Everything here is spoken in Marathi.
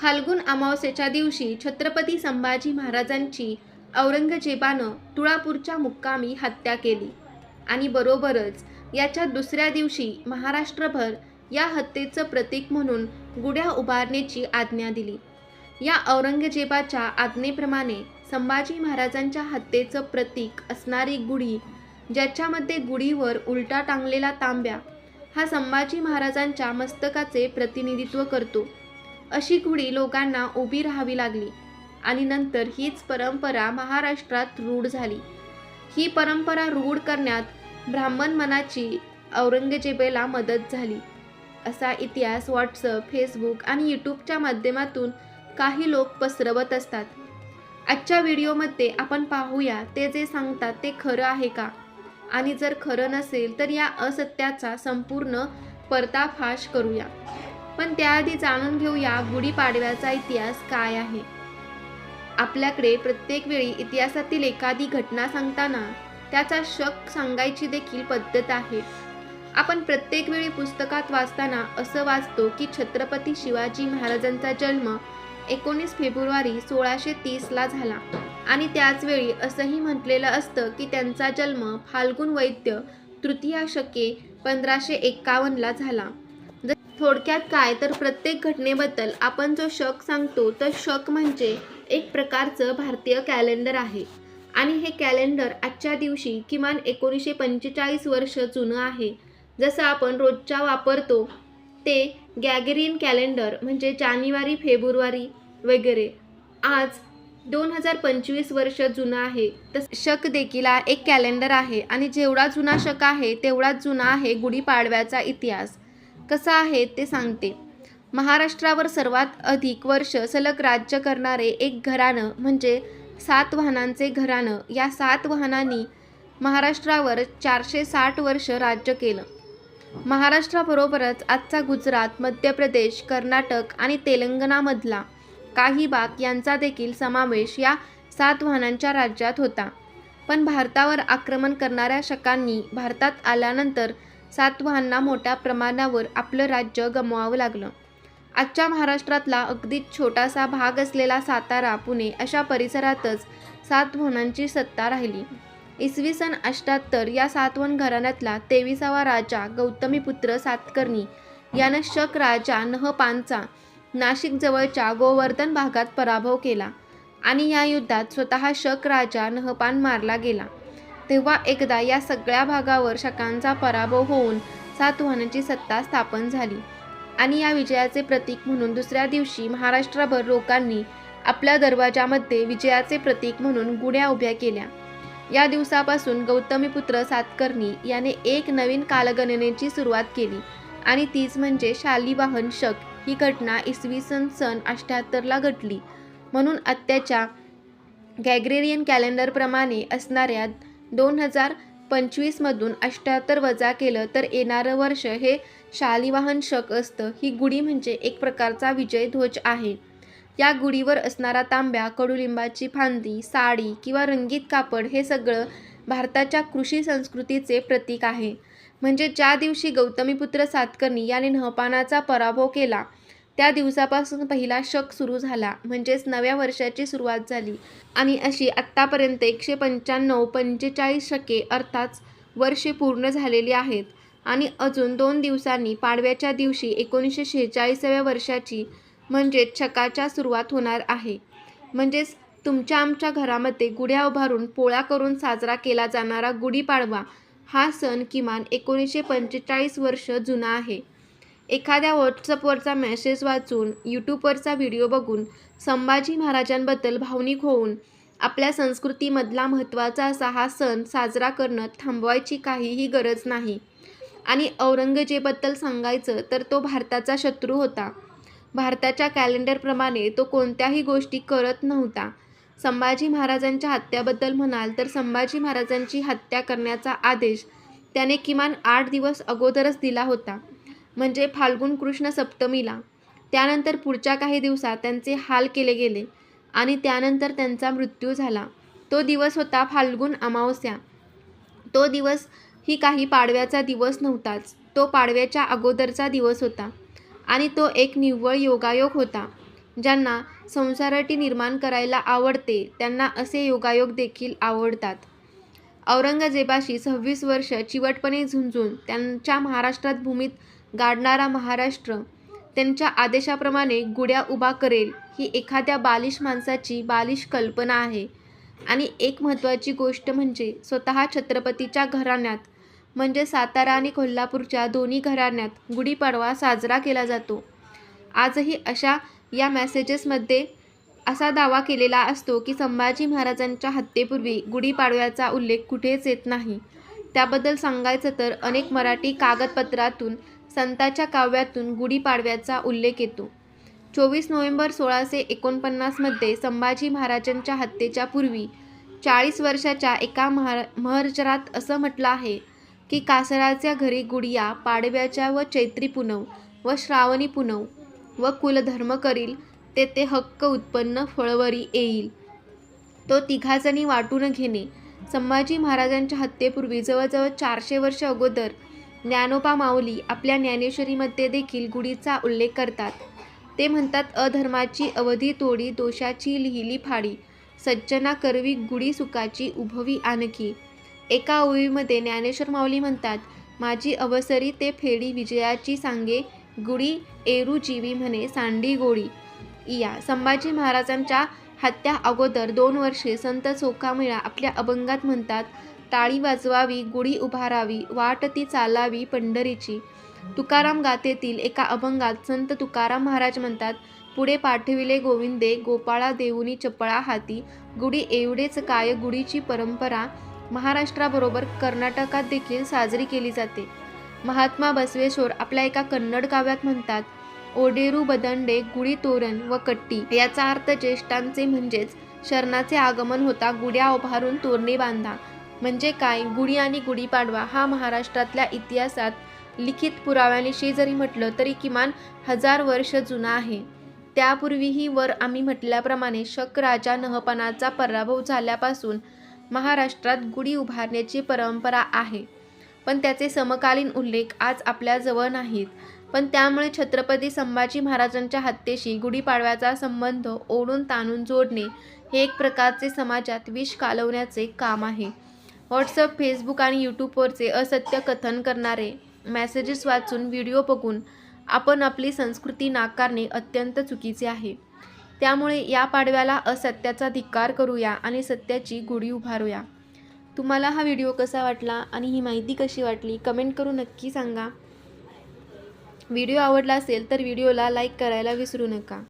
फाल्गुन अमावस्येच्या दिवशी छत्रपती संभाजी महाराजांची औरंगजेबानं तुळापूरच्या मुक्कामी हत्या केली. आणि बरोबरच याच्या दुसऱ्या दिवशी महाराष्ट्रभर या हत्येचं प्रतीक म्हणून गुढ्या उभारण्याची आज्ञा दिली. या औरंगजेबाच्या आज्ञेप्रमाणे संभाजी महाराजांच्या हत्येचं प्रतीक असणारी गुढी ज्याच्यामध्ये गुढीवर उलटा टांगलेला तांब्या हा संभाजी महाराजांच्या मस्तकाचे प्रतिनिधित्व करतो. अशी कुडी लोकांना उभी राहावी लागली आणि नंतर हीच परंपरा महाराष्ट्रात रूढ झाली. ही परंपरा रूढ करण्यात ब्राह्मण मनाची औरंगजेबेला मदत झाली. असा इतिहास व्हॉट्सअप फेसबुक आणि यूट्यूबच्या माध्यमातून काही लोक पसरवत असतात. आजच्या व्हिडिओमध्ये आपण पाहूया ते जे सांगतात ते खरं आहे का? आणि जर खरं नसेल तर या असत्याचा संपूर्ण पर्दाफाश करूया. पण त्याआधी जाणून घेऊया गुढीपाडव्याचा इतिहास काय आहे. आपल्याकडे प्रत्येक वेळी इतिहासातील एखादी घटना सांगताना त्याचा शक सांगायची देखील पद्धत आहे. आपण प्रत्येक वेळी पुस्तकात वाचताना असं वाचतो की छत्रपती शिवाजी महाराजांचा जन्म एकोणीस फेब्रुवारी सोळाशे तीसला झाला. आणि त्याचवेळी असंही म्हटलेलं असतं की त्यांचा जन्म फाल्गुन वैद्य तृतीया शके पंधराशे एक्कावन्नला झाला. थोडक्यात काय तर प्रत्येक घटनेबद्दल आपण जो शक सांगतो तर शक म्हणजे एक प्रकारचं भारतीय कॅलेंडर आहे. आणि हे कॅलेंडर आजच्या दिवशी किमान एकोणीसशे पंचेचाळीस वर्ष जुनं आहे. जसं आपण रोजच्या वापरतो ते गॅगेरियन कॅलेंडर म्हणजे जानेवारी फेब्रुवारी वगैरे. आज दोन हजार पंचवीस वर्ष जुनं आहे. तर शक देखील हा एक कॅलेंडर आहे. आणि जेवढा जुना शक आहे तेवढाच जुना आहे गुढीपाडव्याचा इतिहास. कसा आहे ते सांगते. महाराष्ट्रावर सर्वात अधिक वर्ष सलग राज्य करणारे एक घराणं म्हणजे सातवाहनांचे घराणं. या सातवाहनांनी महाराष्ट्रावर चारशे साठ वर्ष राज्य केलं. महाराष्ट्राबरोबरच आजचा गुजरात मध्य प्रदेश कर्नाटक आणि तेलंगणामधला काही भाग यांचा देखील समावेश या सातवाहनांच्या राज्यात होता. पण भारतावर आक्रमण करणाऱ्या शकांनी भारतात आल्यानंतर सातवाहनांना मोठ्या प्रमाणावर आपलं राज्य गमवावं लागलं. आजच्या महाराष्ट्रातला अगदी छोटासा भाग असलेला सातारा पुणे अशा परिसरातच सातवाहनांची सत्ता राहिली. इसवी सन अष्ट्याहत्तर या सातवन घराण्यातला तेविसावा राजा गौतमीपुत्र सातकर्णी यानं शक राजा नहपानचा नाशिकजवळच्या गोवर्धन भागात पराभव केला आणि या युद्धात स्वतः शक राजा नहपान मारला गेला. तेव्हा एकदा या सगळ्या भागावर शकांचा पराभव होऊन सातवाहनांची सत्ता स्थापन झाली. आणि या विजयाचे प्रतीक म्हणून दुसऱ्या दिवशी महाराष्ट्रभर लोकांनी आपल्या दरवाजामध्ये विजयाचे प्रतीक म्हणून गुढ्या उभ्या केल्या. या दिवसापासून गौतमीपुत्र सातकर्णी याने एक नवीन कालगणनेची सुरुवात केली. आणि तीच म्हणजे शालिवाहन शक ही घटना इसवी सन सन अठ्ठ्याहत्तरला घडली. म्हणून आत्याच्या गॅग्रेरियन कॅलेंडरप्रमाणे असणाऱ्या दोन हजार पंचवीसमधून अष्ट्याहत्तर वजा केलं तर येणारं वर्ष हे शालिवाहन शक असतं. ही गुढी म्हणजे एक प्रकारचा विजय ध्वज आहे. या गुढीवर असणारा तांब्या कडुलिंबाची फांदी साडी किंवा रंगीत कापड हे सगळं भारताच्या कृषी संस्कृतीचे प्रतीक आहे. म्हणजे ज्या दिवशी गौतमीपुत्र सातकर्णी याने नहपानाचा पराभव केला त्या दिवसापासून पहिला शक सुरू झाला. म्हणजेच नव्या वर्षाची सुरुवात झाली. आणि अशी आत्तापर्यंत एकशे पंच्याण्णव पंचेचाळीस शके अर्थात वर्षे पूर्ण झालेली आहेत. आणि अजून दोन दिवसांनी पाडव्याच्या दिवशी एकोणीसशे शेहेचाळीसाव्या वर्षाची म्हणजेच छकाच्या सुरुवात होणार आहे. म्हणजेच तुमच्या आमच्या घरामध्ये गुढ्या उभारून पोळ्या करून साजरा केला जाणारा गुढीपाडवा हा सण किमान एकोणीसशे पंचेचाळीस वर्ष जुना आहे. एखाद्या व्हॉट्सअपवरचा मेसेज वाचून यूट्यूबवरचा व्हिडिओ बघून संभाजी महाराजांबद्दल भावनिक होऊन आपल्या संस्कृतीमधला महत्त्वाचा असा हा सण साजरा करणं थांबवायची काहीही गरज नाही. आणि औरंगजेबद्दल सांगायचं तर तो भारताचा शत्रू होता. भारताच्या कॅलेंडरप्रमाणे तो कोणत्याही गोष्टी करत नव्हता. संभाजी महाराजांच्या हत्याबद्दल म्हणाल तर संभाजी महाराजांची हत्या करण्याचा आदेश त्याने किमान आठ दिवस अगोदरच दिला होता. म्हणजे फाल्गुन कृष्ण सप्तमीला. त्यानंतर पुढच्या काही दिवसात त्यांचे हाल केले गेले आणि त्यानंतर त्यांचा मृत्यू झाला. तो दिवस होता फाल्गुन अमावस्या. तो दिवस ही काही पाडव्याचा दिवस नव्हताच. तो पाडव्याच्या अगोदरचा दिवस होता आणि तो एक निव्वळ योगायोग होता. ज्यांना संसाराटी निर्माण करायला आवडते त्यांना असे योगायोग देखील आवडतात. औरंगजेबाशी सव्वीस वर्ष चिवटपणे झुंजून त्यांच्या महाराष्ट्रात भूमीत गाडणारा महाराष्ट्र. त्यांच्या आदेशाप्रमाणे गुड्या उभा करेल ही एखाद्या बालिश माणसाची बालिश कल्पना आहे. आणि एक महत्त्वाची गोष्ट म्हणजे स्वतः छत्रपतीच्या घराण्यात म्हणजे सातारा आणि कोल्हापूरच्या दोन्ही घराण्यात गुढीपाडवा साजरा केला जातो. आजही अशा या मेसेजेसमध्ये असा दावा केलेला असतो की संभाजी महाराजांच्या हत्येपूर्वी गुढीपाडव्याचा उल्लेख कुठेच येत नाही. त्याबद्दल सांगायचं तर अनेक मराठी कागदपत्रातून संताच्या काव्यातून गुढीपाडव्याचा उल्लेख येतो. चोवीस नोव्हेंबर सोळाशे एकोणपन्नासमध्ये संभाजी महाराजांच्या हत्येच्या पूर्वी चाळीस वर्षाच्या एका महार महर्जरात असं म्हटलं आहे की कासराच्या घरी गुडिया पाडव्याच्या व चैत्री पुनव व श्रावणी पुनव व कुलधर्म करील तेथे हक्क उत्पन्न फळवरी येईल. तो तिघाजणी वाटून घेणे संभाजी महाराजांच्या हत्येपूर्वी जवळजवळ चारशे वर्ष अगोदर ज्ञानोबा माऊली आपल्या ज्ञानेश्वरीमध्ये देखील गुढीचा उल्लेख करतात. ते म्हणतात अधर्माची अवधी तोडी दोषाची लिहिली फाडी. सज्जना करवी गुढी सुखाची उभवी आणखी. एका ओळीमध्ये ज्ञानेश्वर माऊली म्हणतात माझी अवसरी ते फेडी विजयाची सांगे गुढी एरू जीवी म्हणे सांडी गोळी या संभाजी महाराजांच्या हत्या अगोदर दोन वर्षे संत चोखामेळा आपल्या अभंगात म्हणतात टाळी वाजवावी गुढी उभारावी वाट ती चालावी पंढरीची. तुकाराम गाथेतील एका अभंगात संत तुकाराम महाराज म्हणतात पुढे पाठविले गोविंदे गोपाळा देऊनी चपळा हाती. गुढी एवढेच काय गुढीची परंपरा महाराष्ट्राबरोबर कर्नाटकात देखील साजरी केली जाते. महात्मा बसवेश्वर आपल्या एका कन्नड काव्यात म्हणतात ओडेरू बदंडे गुढी तोरण व कट्टी याचा अर्थ ज्येष्ठांचे म्हणजेच शरणाचे आगमन होता गुड्या उभारून तोरणे बांधा. म्हणजे काय? गुढी आणि गुढीपाडवा हा महाराष्ट्रातल्या इतिहासात लिखित पुराव्यानिशी जरी म्हटलं तरी किमान हजार वर्ष जुना आहे. त्यापूर्वीही वर आम्ही म्हटल्याप्रमाणे शक राजा नहपणाचा पराभव झाल्यापासून महाराष्ट्रात गुढी उभारण्याची परंपरा आहे. पण त्याचे समकालीन उल्लेख आज आपल्याजवळ नाहीत. पण त्यामुळे छत्रपती संभाजी महाराजांच्या हत्येशी गुढीपाडव्याचा संबंध ओढून ताणून जोडणे हे एक प्रकारचे समाजात विष कालवण्याचे काम आहे. व्हॉट्सअप फेसबुक आणि यूट्यूबवरचे असत्य कथन करणारे मेसेजेस वाचून व्हिडिओ बघून आपण आपली संस्कृती नाकारणे अत्यंत चुकीचे आहे. त्यामुळे या पाडव्याला असत्याचा धिक्कार करूया आणि सत्याची गुढी उभारूया. तुम्हाला हा व्हिडिओ कसा वाटला आणि ही माहिती कशी वाटली कमेंट करून नक्की सांगा. व्हिडिओ आवडला असेल तर व्हिडिओला लाईक करायला विसरू नका.